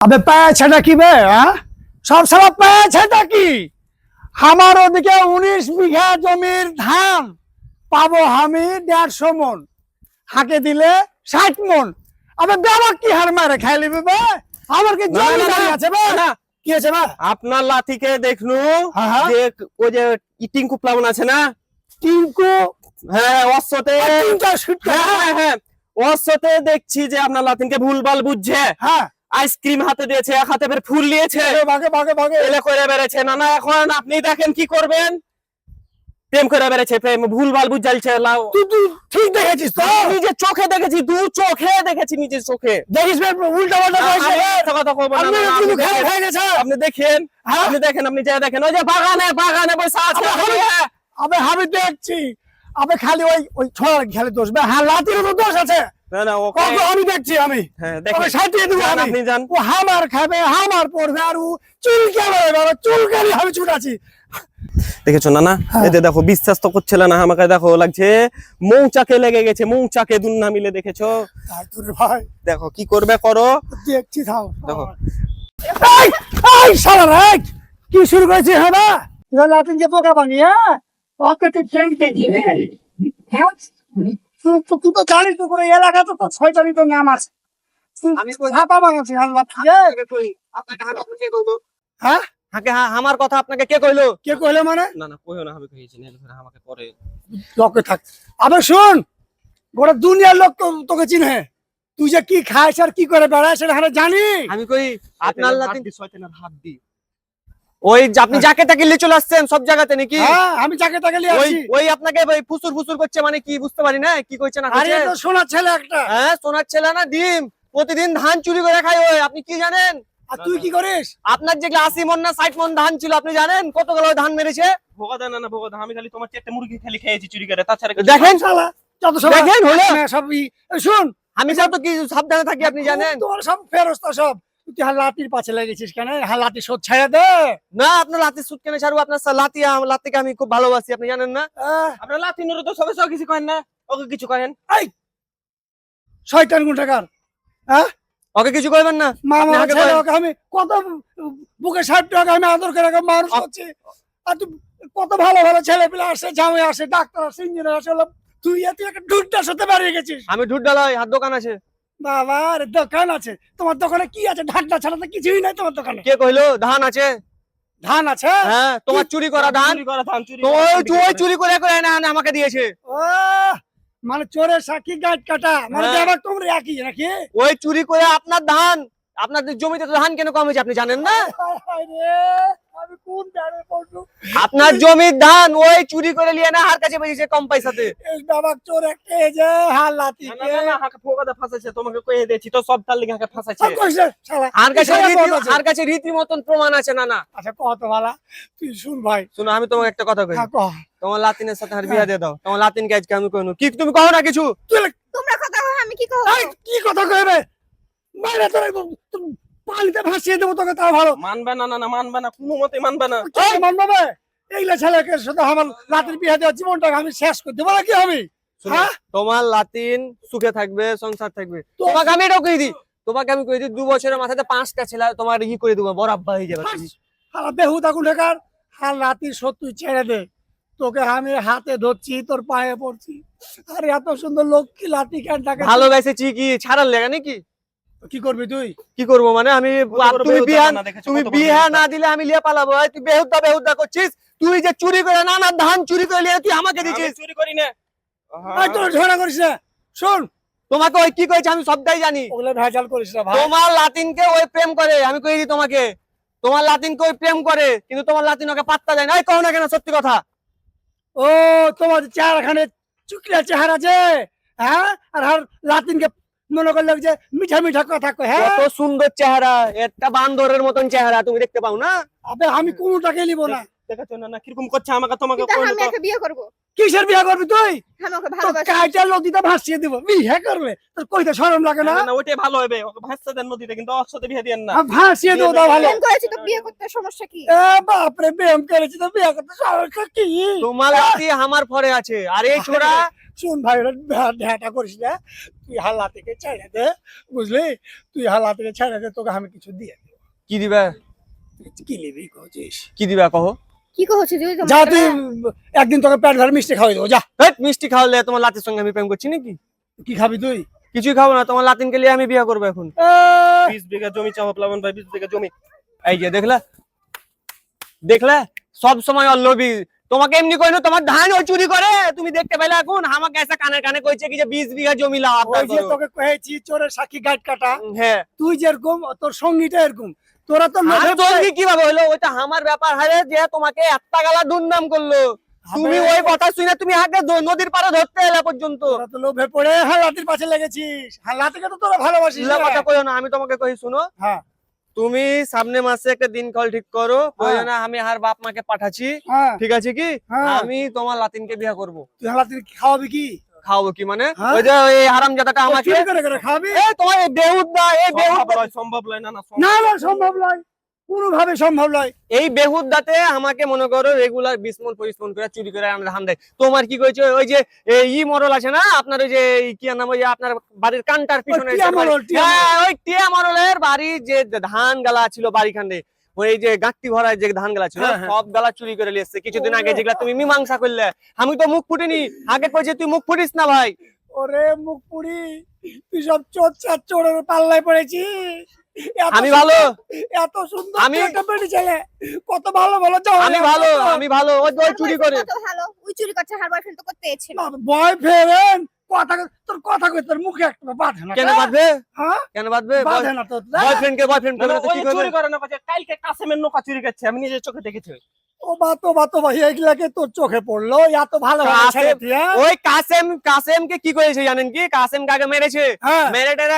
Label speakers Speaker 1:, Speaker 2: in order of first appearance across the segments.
Speaker 1: আবে পেয়েছেটা কি বে হ্যাঁ? সব সময় পেয়েছেটা কি? আমার ওদিকে উনিশ বিঘা জমির ধান পাবো আমি দেড়শো মন। হাঁকে দিলে ষাট মন। আবে বেবা কি হার মারে খাই লিবি বে? আমার কি জমি আছে বে?
Speaker 2: না।
Speaker 1: কি আছে বে?
Speaker 2: আপনার লাঠিকে দেখলু
Speaker 1: হ্যাঁ, হ্যাঁ।
Speaker 2: যে ওই যে টিঙ্কু প্লাবন আছে না?
Speaker 1: টিঙ্কু?
Speaker 2: হ্যাঁ
Speaker 1: শুট
Speaker 2: হ্যাঁ হ্যাঁ দেখছি যে আপনার লাতিনকে ভুলভাল বুঝছে।
Speaker 1: হ্যাঁ।
Speaker 2: আইসক্রিম হাতে দিয়েছে এক হাতে ফের ফুল নিয়েছে। এলে করে বেড়েছে। না না এখন আপনি দেখেন কি করবেন? প্রেম করে বেড়েছে প্রেম। ভুলভাল বুঝাইছে লাও
Speaker 1: তুই তুই ঠিক দেখেছিস তো?
Speaker 2: নিজের চোখে দেখেছি দু চোখে দেখেছি নিজের চোখে।
Speaker 1: দেখিস উল্টা পাল্টা
Speaker 2: আমি কথা কইবো না,
Speaker 1: আপনি
Speaker 2: দেখেন।
Speaker 1: গেছে
Speaker 2: আপনি দেখেন
Speaker 1: হ্যাঁ?
Speaker 2: আপনি দেখেন আপনি যা দেখেন। ওই যে বাগানে বাগানে বসে আছে
Speaker 1: আমি- আমি দেখছি। আবে খালি ওই ওই ছোড়ার খেলে দোষ। হ্যাঁ লাতির দোষ আছে।
Speaker 2: না না
Speaker 1: আমি দেখছি আমি।
Speaker 2: হ্যাঁ
Speaker 1: তবে
Speaker 2: দেখেন
Speaker 1: সাইটিয়ে দেবো
Speaker 2: আপনি যান।
Speaker 1: ও হামার খাবে হামার পড়বে আর ও চুল কেমন বাবা? চুল কেন আমি ছুটাছি
Speaker 2: দেখেছ না না
Speaker 1: হ্যাঁ।
Speaker 2: এতে দেখো বিশ্বাস তো করছিল না আমাকে দেখো লাগছে। মৌচাকে লেগে গেছে মৌচাকে দুন্না মিলে দেখেছ?
Speaker 1: ভাই।
Speaker 2: দেখো কি করবে করো?
Speaker 1: দেখছি থাও
Speaker 2: দেখো।
Speaker 1: এই এই শালা কি শুরু করেছিস হ্যাঁ না লাতিনকে পোকা বানিয়ে খেলতে দিবে। হ্যাঁ? তুই তো জানিস তো করে এলাকা তো তোর তো নাম আছে। আমি ঝাপা বানাচ্ছি আল্লাহ হ্যাঁ?
Speaker 2: হ্যাঁ আমার কথা আপনাকে কে কইলো?
Speaker 1: কে কইলে মানে?
Speaker 2: না না কইও না আমি কইছি না আমাকে পরে
Speaker 1: লকে থাক। আবে শুন! গোটা দুনিয়ার লোক তো- তোকে চিনে। তুই যে কি খাইস আর কি করে বেড়াস সেটা জানি।
Speaker 2: আমি কই আপনার লাতিন শয়তানের হাত দি ওই যে আপনি যাকে তাকে নিয়ে চলে আসছেন সব জায়গাতে নাকি?
Speaker 1: হ্যাঁ আমি যাকে তাকে নিয়ে আসি।
Speaker 2: ওই আপনাকে ওই ফুসুর ফুসুর করছে মানে কি বুঝতে পারি না? কি কইছে না
Speaker 1: আরে তো শোনা ছেলে একটা।
Speaker 2: হ্যাঁ সোনার ছেলে না ডিম। প্রতিদিন ধান চুরি করে খায় ওই আপনি কি জানেন?
Speaker 1: আর তুই কি করিস?
Speaker 2: আপনার যে আশি মন না ষাট মন ধান ছিল আপনি জানেন? কত কতগুলো ধান মেরেছে? ভোগা না না ভোগা আমি খালি তোমার চারটে মুরগি খালি খেয়েছি চুরি করে তাছাড়া
Speaker 1: দেখেন। শালা যত সব
Speaker 2: দেখেন, হলো?
Speaker 1: হ্যাঁ, সব শুন।
Speaker 2: আমি সব তো কি সাবধানে থাকি আপনি জানেন।
Speaker 1: তোর সব ফেরস্তা সব। তুই হালাতির পাশে লেগেছিস কেন? হালাতি শোধ ছেড়ে দে।
Speaker 2: না আপনার লাতি সুট কেনে ছাড়বো? আপনার লাতি লাতিকে আমি খুব ভালোবাসি আপনি জানেন না? আপনার লাতি নুরো তো সবে সব কিছু করেন না। ওকে কিছু করেন।
Speaker 1: শয়তান গুন্টাকার
Speaker 2: ওকে কিছু করবেন না?
Speaker 1: মামা ওকে আমি কত বুকে ষাট টাকা আমি আদর করে মানুষ করছি। আর তুই কত ভালো ভালো ছেলে পেলে আসে জামাই আসে ডাক্তার আসে ইঞ্জিনিয়ার আসে তুই এত একটা ঢুকটা সাথে বাড়িয়ে গেছিস।
Speaker 2: আমি ঢুট ডালাই হাত দোকান আছে।
Speaker 1: বাবা দোকান আছে। তোমার দোকানে কি আছে? ঢাকটা ছাড়া তো কিছুই নাই তোমার দোকানে।
Speaker 2: কে কইলো? ধান আছে।
Speaker 1: ধান আছে?
Speaker 2: হ্যাঁ তোমার চুরি করা ধান?
Speaker 3: চুরি করা ধান চুরি
Speaker 2: ওই চুরি করে এনে আমাকে দিয়েছে।
Speaker 1: ও মানে চোরের সাক্ষী গাছ কাটা। মানে
Speaker 2: হ্যাঁ।
Speaker 1: তোমরা একই নাকি?
Speaker 2: ওই চুরি করে আপনার ধান আপনাদের জমিতে তো ধান কেন কমেছে আপনি জানেন না?
Speaker 1: হায় হায়
Speaker 2: আপনার জমির ধান ওই চুরি করে নিয়ে না হার কাছে বেরিয়েছে কম পয়সাতে?
Speaker 1: এই বাবা চোর একটা এই যে হালাতি
Speaker 3: না, না, না, না, হাঁকে ফোকাতে ফাঁসাইছে, তোমাকে দিয়েছি, তো সব তার লিগে হাঁকে ফাঁসাইছে।
Speaker 1: সব কইছে শালা
Speaker 2: আর কাছে
Speaker 1: ইশারা
Speaker 2: রীতি- কাছে মতন প্রমাণ আছে না না।
Speaker 1: আচ্ছা কত ভালা তুই শুন ভাই।
Speaker 2: শুনো আমি তোমাকে একটা কথা কই।
Speaker 1: হ্যাঁ,
Speaker 2: তোমার লাতিনের সাথে আর বিয়া দিয়ে দাও। তোমার লাতিনকে আজকে আমি কইনু। কি তুমি না কিছু?
Speaker 4: তোমরা কথা আমি কি
Speaker 1: কথা কইবে? মাইরে তোর একদম তোর পানিতে ভাসিয়ে দেবো তোকে তাও ভালো।
Speaker 3: মানবে না, না, না, মানবে না, কোনো মতে মানবে না।
Speaker 1: কি মানবে? এইগুলা ছেলেকে শুধু আমার রাতের বিয়ে দেওয়া জীবনটাকে আমি শেষ করে দেবো না কি হবে হ্যাঁ?
Speaker 2: তোমার লাতিন সুখে থাকবে সংসার থাকবে। তোমাকে আমি এটাও কই দিই? তোমাকে আমি কই দিই দু বছরের মাথাতে পাঁচটা ছেলে তোমার ই করে দেবো বড় আব্বা হয়ে যাবে। তুমি।
Speaker 1: হালা বেহুদা গুন্ডাকার হাল রাতি সত্যি ছেড়ে দে। তোকে আমি হাতে ধরছি তোর পায়ে পড়ছি। আর এত সুন্দর লক্ষ্মী লাতি ক্যানটাকে
Speaker 2: ভালোবেসেছি কি? ছাড়ার লেগে নাকি?
Speaker 1: কি করবি তুই?
Speaker 2: কি করব মানে আমি তুমি বিহান তুমি
Speaker 3: বেহুদা।
Speaker 2: না দিলে আমি লিয়ে পালাবো। তুই বেহুদা বেহুদা করছিস? তুই যে চুরি করে না না ধান চুরি করে নিয়ে তুই আমাকে
Speaker 3: আমি
Speaker 2: দিছিস?
Speaker 3: চুরি করি না।
Speaker 1: তোর ঝগড়া করিস না। শোন।
Speaker 2: তোমাকে ওই কি কইছে আমি সবটাই জানি।
Speaker 1: ওগুলো ভেজাল করিস না ভাই।
Speaker 2: তোমার লাতিনকে ওই প্রেম করে আমি কই দিই তোমাকে? তোমার লাতিনকে ওই প্রেম করে কিন্তু তোমার লাতিন ওকে পাত্তা দেয় না। এই কও না কেন সত্যি কথা?
Speaker 1: ও তোমার চেহারাখানে চুকলা চেহারা যে হ্যাঁ? আর আর লাতিনকে মনে করল যে মিঠা মিঠা কথা কয় হ্যাঁ?
Speaker 2: কত সুন্দর চেহারা একটা বান্দরের মতন চেহারা তুমি দেখতে পাও না?
Speaker 1: আবে আমি কোনটাকে নিব না।
Speaker 3: দেখেছ না, না, কীরকম করছে আমাকে তোমাকে
Speaker 4: আমি একে বিয়ে করব।
Speaker 1: কিসের বিয়ে করবি তুই?
Speaker 4: আমি ওকে
Speaker 1: তো
Speaker 4: ভালোবাসি
Speaker 1: কাইটা নদীতে ভাসিয়ে দিব। বিয়ে করবে তোর কইতে শরম লাগে না?
Speaker 3: না, ওইটাই ভালো হবে। ওকে ভাসতে দেন নদীতে কিন্তু ওর সাথে বিয়ে দিয়েন না।
Speaker 1: ভাসিয়ে দেবো তা ভালো।
Speaker 4: প্রেম করেছি তো বিয়ে করতে সমস্যা কি?
Speaker 1: এ প্রেম করেছি তো বিয়ে করতে সমস্যা কি?
Speaker 2: তোমার লাতি আমার পরে আছে। আর এই ছোড়া
Speaker 1: শুন ভাই ঢাটা করিস না। তুই হাল্লা থেকে ছেড়ে দে বুঝলি? তুই হাল্লা থেকে ছেড়ে দে তোকে আমি কিছু দিয়ে দেবো।
Speaker 2: কি দিবা?
Speaker 1: কি নিবি করছিস
Speaker 2: কি দিবা কহো?
Speaker 4: কি কহছো তুই
Speaker 1: যা তুই একদিন তোকে পেট ধরে মিষ্টি খাওয়াই দেবো যা।
Speaker 2: মিষ্টি খাওয়ালে তোমার লাতির সঙ্গে আমি প্রেম করছি নাকি?
Speaker 1: কি খাবি তুই?
Speaker 2: কিছুই খাব না তোমার লাতিনকে নিয়ে আমি বিয়ে করব এখন।
Speaker 3: বিশ বিঘা জমি চাও প্লাবন ভাই বিশ বিঘা জমি।
Speaker 2: এই যে দেখলে? দেখলে? সব সময় লোভী তোমাকে এমনি কইনো তোমার ধান ও চুরি করে। তুমি দেখতে পেলে এখন আমাকে এসে কানে কানে কইছে কি যে বিশ বিঘা জমি লাও আপনার
Speaker 1: ওই যে তোকে কয়েছি চোরের সাক্ষী গাইড কাটা।
Speaker 2: হ্যাঁ।
Speaker 1: তুই যেরকম তোর সঙ্গীটা এরকম। তোরা তো
Speaker 2: আর
Speaker 1: লোভে
Speaker 2: কি কীভাবে হলো? ওইটা আমার ব্যাপার হারে যে তোমাকে একটা গালা দুর্নাম করল। তুমি ওই কথা শুনে তুমি আগে নদীর পাড়ে ধরতে এলে পর্যন্ত।
Speaker 1: তোরা তো লোভে পড়ে হালাতির পাশে লেগেছিস। হালাতিকে তো তোরা ভালোবাসিস।
Speaker 2: কথা কইও না আমি তোমাকে কই শুনো।
Speaker 1: হ্যাঁ।
Speaker 2: তুমি সামনে মাসে একটা দিন কল ঠিক করো
Speaker 1: হ্যাঁ।
Speaker 2: প্রয়োজনে আমি আর বাপ মাকে পাঠাচ্ছি
Speaker 1: হ্যাঁ।
Speaker 2: ঠিক আছে কি?
Speaker 1: হ্যাঁ।
Speaker 2: আমি তোমার লাতিনকে বিয়ে করব।
Speaker 1: তুই খাওয়াবি কি?
Speaker 2: খাওয়াবো কি মানে? ওই যে ওই হারামজাদাটা আমাকে তোমার এই বেহুদা এই
Speaker 3: সম্ভব নয় সম্ভব নয় না না সম্ভব
Speaker 1: না না সম্ভব নয়। কোনোভাবে সম্ভব নয়।
Speaker 2: এই বেহুদাতে আমাকে মনে করো রেগুলার বিশ মন পঁচিশ মন করে চুরি করে আমরা ধান দেয় তোমার কি কইছে? ওই যে ই মরল আছে না? আপনার ওই যে কি নাম ওই যে আপনার বাড়ির কান্টার পিছনে হ্যাঁ, ওই টিয়া মরলের বাড়ি যে ধান গালা ছিল বাড়ি খান্ডে ওই যে গাঁটটি ভরা যে ধান গালা ছিল
Speaker 1: হ্যাঁ, হ্যাঁ।
Speaker 2: সব গালা চুরি করে নিয়ে এসছে। কিছুদিন আগে যেগুলা তুমি মীমাংসা করলে আমি তো মুখ ফুটিনি। আগে কইছে তুই মুখ ফুটিস না ভাই।
Speaker 1: ওরে মুখ পুরি তুই সব চোর চার চোরের পাল্লায় পড়েছিস।
Speaker 2: আমি ভালো।
Speaker 1: এত সুন্দর
Speaker 2: আমি-
Speaker 1: একটা ছেলে। কত ভালো ভালো
Speaker 2: আমি ভালো আমি ভালো। ওই ওই চুরি করে।
Speaker 4: কত ভালো? ওই চুরি করছে হার বয়ফ্রেন্ড তো করতে এসেছিল।
Speaker 1: বয়ফ্রেন্ড? কথা তোর কথা কই তোর মুখে একটা বাঁধে না
Speaker 2: কেন বাঁধবে?
Speaker 1: হ্যাঁ?
Speaker 2: কেন বাঁধবে?
Speaker 1: বাঁধে না তোর
Speaker 2: বয়ফ্রেন্ড কে বয়ফ্রেন্ড
Speaker 3: না, না,
Speaker 2: তো কি করবে?
Speaker 3: চুরি করে না কাছে কালকে কাসেমের নৌকা চুরি করছে আমি নিজের চোখে দেখেছি
Speaker 1: তোর চোখে পড়ল এত ভালো হ্যাঁ?
Speaker 2: ওই কাসেম কাসেম কে কি করেছে জানেন কি? কাসেম কাকে মেরেছে?
Speaker 1: হ্যাঁ।
Speaker 2: মেরে টেরে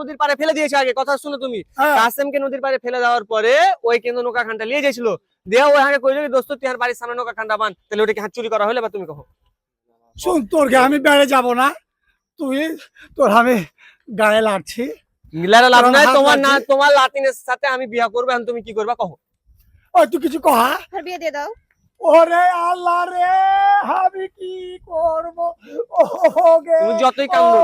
Speaker 2: নদীর পাড়ে ফেলে দিয়েছে আগে কথা শুনো তুমি।
Speaker 1: হ্যাঁ।
Speaker 2: কাসেমকে নদীর পাড়ে ফেলে দেওয়ার পরে ওই কিন্তু নৌকা খানটা নিয়ে গেছিল দিয়ে ওই হাগে কইলো দোস্ত তুই আর বাড়ির সামনে নৌকা খানটা বান তাহলে ওটাকে হাত চুরি করা হলে বা তুমি কহো?
Speaker 1: শুন তোরকে আমি বেড়ে যাব না। তুই তোর আমি গায়ে
Speaker 2: লাভ নাই তোমার না তোমার লাতিনের সাথে আমি বিয়া করব এখন তুমি কি করবা কহো।
Speaker 1: ওই তুই কিছু কহা
Speaker 4: আর বিয়ে দিয়ে দাও
Speaker 1: ওরে আল্লাহ রে আমি কি করব ওগে
Speaker 2: তুমি যতই কান্দো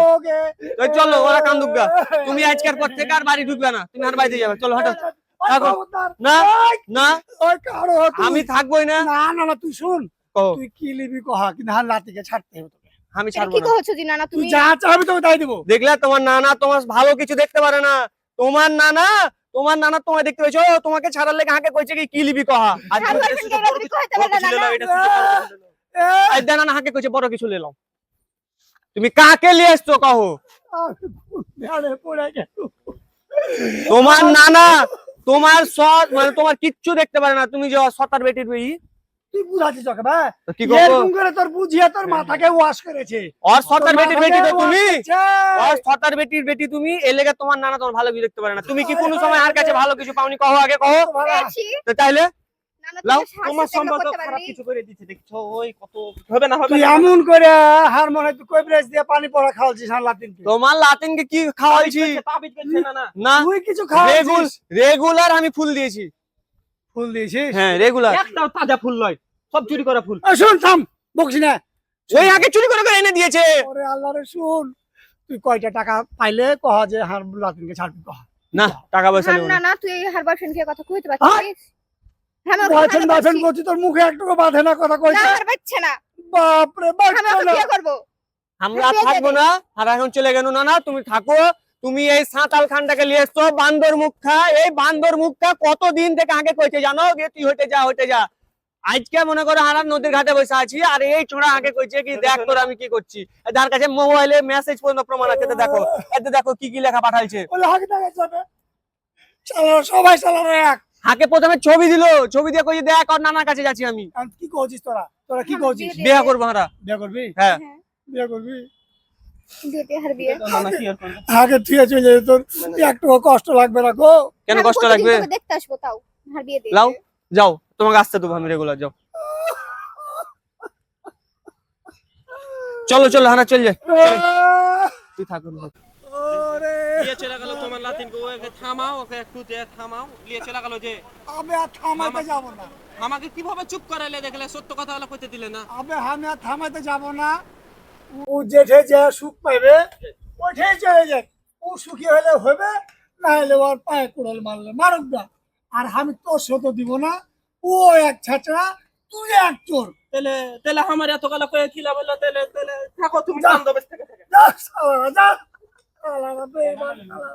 Speaker 2: ওই চলো ওরা কান্দুক গা তুমি আজকের পর থেকে আর বাড়ি ঢুকবে না তুমি আর বাড়িতে যাবে চলো হাঁটো থাকো। না না
Speaker 1: ওই কারও
Speaker 2: আমি থাকবোই না
Speaker 1: না না না তুই শুন তুই কি লিবি কহা কিন্তু হার লাতিকে ছাড়তে হবে তোকে
Speaker 2: আমি ছাড়বো
Speaker 4: কি
Speaker 2: না
Speaker 4: জি নানা
Speaker 1: তুই
Speaker 4: তুমি
Speaker 1: যা চাবি তোকে তাই দেবো
Speaker 2: দেখলে তোমার নানা তোমার ভালো কিছু দেখতে পারে না তোমার নানা তোমার নানা তোমায় দেখতে পেয়েছ। তোমাকে ছাড়ার লেগে হাঁকে কইছে কি কি লিবি কহা? আর নানা। হাঁকে কইছে বড় কিছু নিলাম তুমি কাকে নিয়ে এসছো কহো? তোমার নানা তোমার সৎ মানে তোমার কিচ্ছু দেখতে পারে না। তুমি যে সতার বেটির বই
Speaker 1: তুই বুঝাচ্ছিস তোকে ভাই?
Speaker 2: কি
Speaker 1: এরকম করে তোর বুঝিয়ে তোর মাথাকে ওয়াশ করেছে।
Speaker 2: আর সতার বেটির বেটি তো তুমি?
Speaker 1: আর
Speaker 2: বেটির বেটি তুমি? লেগে তোমার নানা তোমার ভালো কিছু দেখতে পারে না। তুমি কি কোনো সময় আর কাছে ভালো কিছু পাওনি? কহো আগে কহো। তো তাইলে?
Speaker 4: নানা
Speaker 2: লাও,
Speaker 4: তুমি
Speaker 3: তোমার সম্পর্ক খারাপ কিছু করে দিচ্ছে দেখছ? ওই কত হবে না হবে?
Speaker 1: এমন করে হার মনে তুই কই দিয়ে পানি পড়া খাওয়াছিস আর লাতিনকে
Speaker 2: তোমার লাতিনকে কি খাওয়াইছি?
Speaker 3: না না।
Speaker 2: না।
Speaker 1: তুই কিছু
Speaker 2: রেগুল রেগুলার আমি ফুল দিয়েছি।
Speaker 1: ফুল দিয়েছিস?
Speaker 2: হ্যাঁ রেগুলার
Speaker 3: একটাও তাজা ফুল নয়। সব চুরি করা ফুল
Speaker 1: এই শোন থাম বকছি না।
Speaker 2: ওই আগে চুরি করে করে এনে দিয়েছে।
Speaker 1: ওরে আল্লাহ রে শুন। তুই কয়টা টাকা পাইলে কহ যে হার লাতিনকে ছাড়বি কহ।
Speaker 2: না টাকা পয়সা নেই
Speaker 4: না না। তুই হার বয়ফ্রেন্ড কে কথা কইতে
Speaker 1: হ্যাঁ?
Speaker 4: পারছিস হ্যাঁ আমি
Speaker 1: বয়ফ্রেন্ড বয়ফ্রেন্ড
Speaker 4: ভালোবাসি।
Speaker 1: করছি তোর মুখে একটুকু বাঁধে না কথা
Speaker 4: না
Speaker 1: কইছে
Speaker 4: আর বাচ্চা না।
Speaker 1: বাপ রে
Speaker 4: আমি
Speaker 1: বাচ্চা না।
Speaker 4: বিয়ে করব।
Speaker 2: আমরা থাকব না আর এখন চলে গেল না না তুমি থাকো। তুমি এই সাঁতাল খানটাকে নিয়ে এসছো বান্দর মুখা এই বান্দর মুখা কতদিন থেকে আগে কইছে জানো? যে তুই হইতে যা হইতে যা। আজকে মনে করো হারার নদীর ঘাটে বসে আছি আর এই ছোড়া আগে কইছে কি দেখ তোর আমি কি করছি। যার কাছে মোবাইলে মেসেজ পর্যন্ত প্রমাণ আছে দেখো এতে দেখো কি কি লেখা পাঠাইছে।
Speaker 1: সবাই চালানো এক।
Speaker 2: হাকে প্রথমে ছবি দিলো ছবি দিয়ে কইছে দেখ আর নানার কাছে যাচ্ছি আমি।
Speaker 1: আর কি করছিস তোরা? তোরা কি
Speaker 4: হ্যাঁ,
Speaker 1: করছিস
Speaker 4: বিয়ে
Speaker 2: বিয়ে করব হারা
Speaker 1: করবি?
Speaker 2: হ্যাঁ।
Speaker 4: হ্যাঁ।
Speaker 1: বিয়ে করবি?
Speaker 4: বিয়ে?
Speaker 1: আগে তুই চলে তোর একটু কষ্ট লাগবে না গো।
Speaker 2: কেন কষ্ট লাগবে?
Speaker 4: দেখতে আসব তাও? হার বিয়ে
Speaker 2: লাও। যাও তোমাকে আসতে দেবো আমি রেগুলার যাও। চলো চলো হানা চল যাই। তুই থাকো
Speaker 1: ওরে
Speaker 3: নিয়ে চলে গেল তোমার লাতিনকে ওকে থামাও ওকে একটু দে থামাও নিয়ে চলে গেল যে।
Speaker 1: আমি আর থামাইতে যাব না।
Speaker 3: আমাকে কীভাবে চুপ করাইলে দেখলে সত্য কথা হলো কইতে দিলে না?
Speaker 1: আমি আমি আর থামাইতে যাব না। ও জেঠে যে সুখ পাইবে ওঠেই চলে যাক ও সুখী হলে হবে না হলে ওর পায়ে কুড়াল মারলে মারুক না। আর আমি তোর সাথে দিব না ও এক ছাচড়া তুই এক চোর
Speaker 3: তাহলে তাহলে আমার এত কালা কয়ে খিলা বলল তাহলে তাহলে থাকো তুমি
Speaker 1: যা।
Speaker 3: বান্ধবের থেকে থেকে
Speaker 1: যা যা শালা, বেঈমান শালা।